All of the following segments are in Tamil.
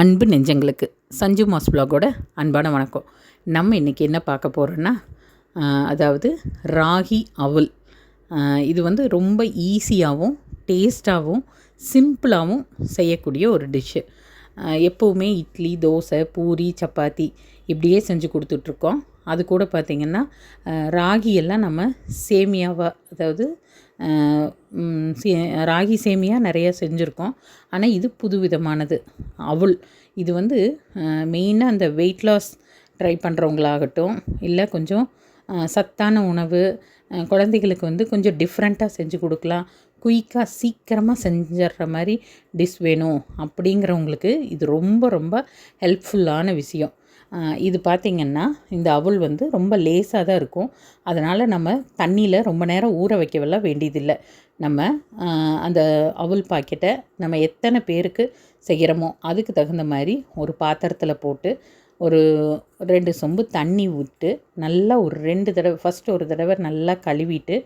அன்பு நெஞ்சங்களுக்கு. சஞ்சு மாஸ் பிளாகோட அன்பான வணக்கம். நம்ம இன்றைக்கி என்ன பார்க்க போகிறோன்னா அதாவது ராகி அவல். இது வந்து ரொம்ப ஈஸியாகவும் டேஸ்ட்டாகவும் சிம்பிளாகவும் செய்யக்கூடிய ஒரு டிஷ்ஷு எப்போவுமே இட்லி தோசை பூரி சப்பாத்தி இப்படியே செஞ்சு கொடுத்துட்ருக்கோம். அது கூட பார்த்திங்கன்னா ராகியெல்லாம் நம்ம சேமியாவாக அதாவது சே- ராகி சேமியா நிறைய செஞ்சுருக்கோம். ஆனால் இது புதுவிதமானது. அவுள் இது வந்து மெயினாக அந்த வெயிட் லாஸ் ட்ரை பண்ணுறவங்களாகட்டும் இல்லை கொஞ்சம் சத்தான உணவு குழந்தைகளுக்கு வந்து கொஞ்சம் டிஃப்ரெண்ட்டாக செஞ்சு கொடுக்கலாம். குயிக்காக சீக்கிரமாக செஞ்சிடுற மாதிரி டிஷ் வேணும் அப்படிங்கிறவங்களுக்கு இது ரொம்ப ரொம்ப ஹெல்ப்ஃபுல்லான விஷயம். இது பார்த்திங்கன்னா இந்த அவல் வந்து ரொம்ப லேசாக தான் இருக்கும். அதனால் நம்ம தண்ணியில் ரொம்ப நேரம் ஊற வைக்கவெல்லாம் வேண்டியதில்லை. நம்ம அந்த அவல் பாக்கெட்டை நம்ம எத்தனை பேருக்கு செய்கிறோமோ அதுக்கு தகுந்த மாதிரி ஒரு பாத்திரத்தில் போட்டு ஒரு ரெண்டு சொம்பு தண்ணி விட்டு நல்லா ஒரு ரெண்டு தடவை ஃபஸ்ட்டு ஒரு தடவை நல்லா கழுவிட்டு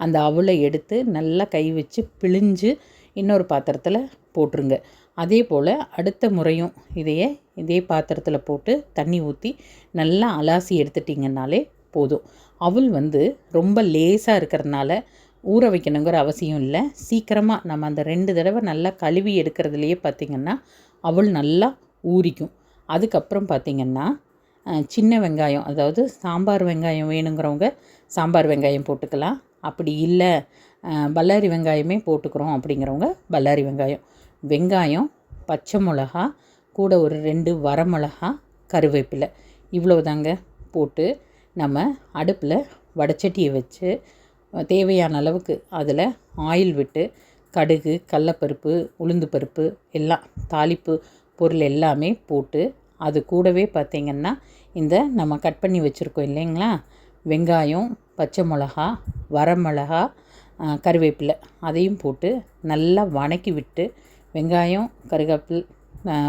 அந்த அவலை எடுத்து நல்லா கை வச்சு பிழிஞ்சு இன்னொரு பாத்திரத்தில் போட்டுருங்க. அதே போல் அடுத்த முறையும் இதையே இதே பாத்திரத்தில் போட்டு தண்ணி ஊற்றி நல்லா அலாசி எடுத்துட்டிங்கனாலே போதும். அவள் வந்து ரொம்ப லேசாக இருக்கிறதுனால ஊற வைக்கணுங்கிற அவசியம் இல்லை. சீக்கிரமாக நம்ம அந்த ரெண்டு தடவை நல்லா கழுவி எடுக்கிறதுலையே பார்த்திங்கன்னா அவள் நல்லா ஊறிக்கும். அதுக்கப்புறம் பார்த்திங்கன்னா சின்ன வெங்காயம் அதாவது சாம்பார் வெங்காயம் வேணுங்கிறவங்க சாம்பார் வெங்காயம் போட்டுக்கலாம். அப்படி இல்லை பல்லாரி வெங்காயமே போட்டுக்கிறோம் அப்படிங்கிறவங்க பல்லாரி வெங்காயம். வெங்காயம் பச்சை மிளகா கூட ஒரு ரெண்டு வரமிளகா கருவேப்பிலை. இவ்வளவுதாங்க போட்டு நம்ம அடுப்பில் வடச்சட்டியை வச்சு தேவையான அளவுக்கு அதில் ஆயில் விட்டு கடுகு கடலப்பருப்பு உளுந்து பருப்பு எல்லாம் தாளிப்பு பொருள் எல்லாமே போட்டு அது கூடவே பார்த்திங்கன்னா இந்த நம்ம கட் பண்ணி வச்சுருக்கோம் இல்லைங்களா? வெங்காயம் பச்சை மிளகா வரமிளகா கருவேப்பிலை அதையும் போட்டு நல்லா வணக்கி விட்டு வெங்காயம் கருகப்பில்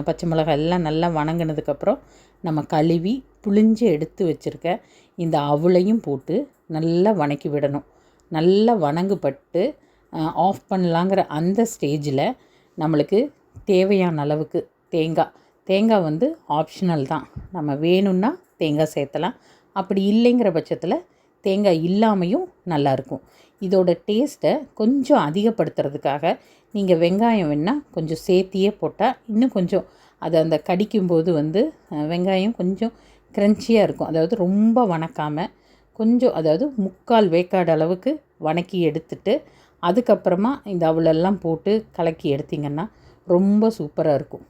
பச்சை மிளகாய் எல்லாம் நல்லா வணங்கினதுக்கப்புறம் நம்ம கழுவி புளிஞ்சு எடுத்து வச்சுருக்க இந்த அவளையும் போட்டு நல்லா வணக்கி விடணும். நல்லா வணங்குபட்டு ஆஃப் பண்ணலாங்கிற அந்த ஸ்டேஜில் நம்மளுக்கு தேவையான அளவுக்கு தேங்காய். தேங்காய் வந்து ஆப்ஷனல் தான். நம்ம வேணும்னா தேங்காய் சேர்த்தலாம். அப்படி இல்லைங்கிற பட்சத்தில் தேங்காய் இல்லாமையும் நல்லாயிருக்கும் இதோட டேஸ்ட்டை கொஞ்சம் அதிகப்படுத்துறதுக்காக நீங்கள் வெங்காயம் வேணால் கொஞ்சம் சேர்த்தியே போட்டால் இன்னும் கொஞ்சம் அது அந்த கடிக்கும்போது வந்து வெங்காயம் கொஞ்சம் க்ரன்ச்சியாக இருக்கும். அதாவது ரொம்ப வணக்காமல் கொஞ்சம் அதாவது முக்கால் வேக்காடு அளவுக்கு வணக்கி எடுத்துட்டு அதுக்கப்புறமா இந்த அவலெல்லாம் போட்டு கலக்கி எடுத்திங்கன்னா ரொம்ப சூப்பராக இருக்கும்.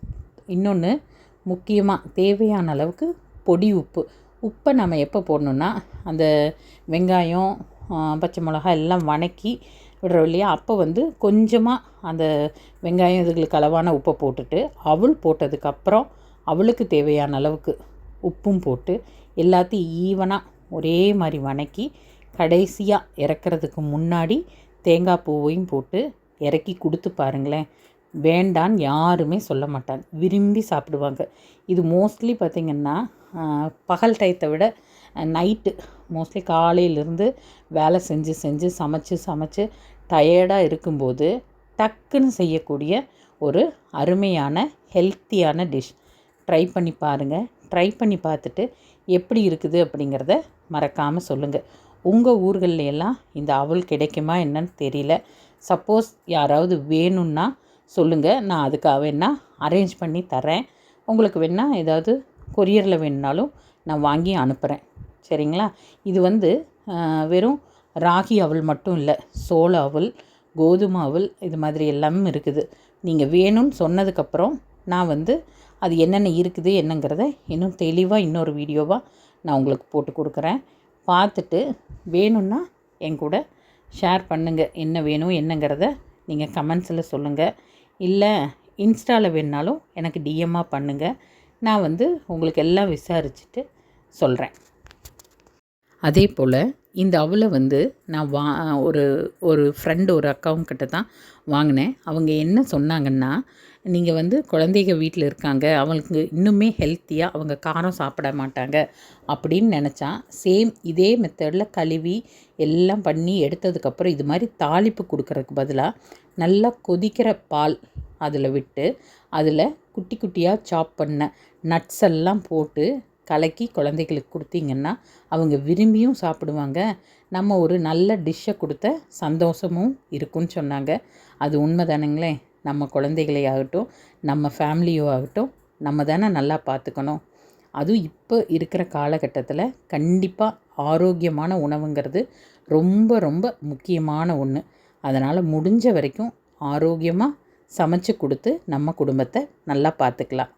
இன்னொன்று முக்கியமாக தேவையான அளவுக்கு பொடி உப்பு. உப்பை நம்ம எப்போ போடணுன்னா அந்த வெங்காயம் பச்சை மிளகா எல்லாம் வணக்கி விடுறோம் இல்லையா? அப்போ வந்து கொஞ்சமாக அந்த வெங்காயம் இதுகளுக்கு அளவான உப்பை போட்டுட்டு அவள் போட்டதுக்கப்புறம் அவளுக்கு தேவையான அளவுக்கு உப்பும் போட்டு எல்லாத்தையும் ஈவனாக ஒரே மாதிரி வணக்கி கடைசியாக இறக்கிறதுக்கு முன்னாடி தேங்காய் பூவையும் போட்டு இறக்கி கொடுத்து பாருங்களேன். வேண்டான்னு யாருமே சொல்ல மாட்டாங்க. விரும்பி சாப்பிடுவாங்க. இது மோஸ்ட்லி பார்த்திங்கன்னா பகல் டயத்தை விட நைட்டு மோஸ்ட்லி காலையிலேருந்து வேலை செஞ்சு செஞ்சு சமைச்சு சமைச்சு டயர்டாக இருக்கும்போது டக்குன்னு செய்யக்கூடிய ஒரு அருமையான ஹெல்த்தியான டிஷ் ட்ரை பண்ணி பாருங்கள் ட்ரை பண்ணி பார்த்துட்டு எப்படி இருக்குது அப்படிங்கிறத மறக்காமல் சொல்லுங்கள் உங்கள் ஊர்களில் எல்லாம் இந்த அவல் கிடைக்குமா என்னன்னு தெரியல. சப்போஸ் யாராவது வேணும்னா சொல்லுங்கள் நான் அதுக்காக வேணால் அரேஞ்ச் பண்ணி தரேன் உங்களுக்கு வேணால் ஏதாவது கொரியரில் வேணுனாலும் நான் வாங்கி அனுப்புகிறேன் சரிங்களா? இது வந்து வெறும் ராகி அவல் மட்டும் இல்லை சோள அவல் கோதுமை அவல் இது மாதிரி எல்லாமே இருக்குது. நீங்கள் வேணும்னு சொன்னதுக்கப்புறம் நான் வந்து அது என்னென்ன இருக்குது என்னங்கிறத இன்னும் தெளிவாக இன்னொரு வீடியோவாக நான் உங்களுக்கு போட்டு கொடுக்குறேன். பார்த்துட்டு வேணும்னா என் கூட ஷேர் பண்ணுங்கள் என்ன வேணும் என்னங்கிறத நீங்கள் கமெண்ட்ஸில் சொல்லுங்கள் இல்லை இன்ஸ்டாவில் வேணுனாலும் எனக்கு டிஎம்மாக பண்ணுங்கள் நான் வந்து உங்களுக்கு எல்லாம் விசாரிச்சுட்டு சொல்கிறேன் அதே போல் இந்த அவலை வந்து நான் வா ஒரு ஒரு ஃப்ரெண்டு ஒரு அக்காவும் கிட்ட தான் வாங்கினேன். அவங்க என்ன சொன்னாங்கன்னா நீங்கள் வந்து குழந்தைங்க வீட்டில் இருக்காங்க. அவங்களுக்கு இன்னுமே ஹெல்த்தியாக அவங்க காரம் சாப்பிட மாட்டாங்க. அப்படின்னு நினச்சா சேம் இதே மெத்தடில் கழுவி எல்லாம் பண்ணி எடுத்ததுக்கப்புறம் இது மாதிரி தாளிப்பு கொடுக்கறதுக்கு பதிலாக நல்லா கொதிக்கிற பால் அதில் விட்டு அதில் குட்டி குட்டியாக சாப் பண்ண நட்ஸ் எல்லாம் போட்டு கலக்கி குழந்தைகளுக்கு கொடுத்தீங்கன்னா அவங்க விரும்பியும் சாப்பிடுவாங்க. நம்ம ஒரு நல்ல டிஷ்ஷை கொடுத்த சந்தோஷமும் இருக்குன்னு சொன்னாங்க. அது உண்மை தானுங்களே நம்ம குழந்தைகளே ஆகட்டும் நம்ம ஃபேமிலியோ ஆகட்டும் நம்ம தானே நல்லா பார்த்துக்கணும். அதுவும் இப்போ இருக்கிற காலகட்டத்தில் கண்டிப்பாக ஆரோக்கியமான உணவுங்கிறது ரொம்ப ரொம்ப முக்கியமான ஒன்று அதனால் முடிஞ்ச வரைக்கும் ஆரோக்கியமாக சமைச்சு கொடுத்து நம்ம குடும்பத்தை நல்லா பார்த்துக்கலாம்.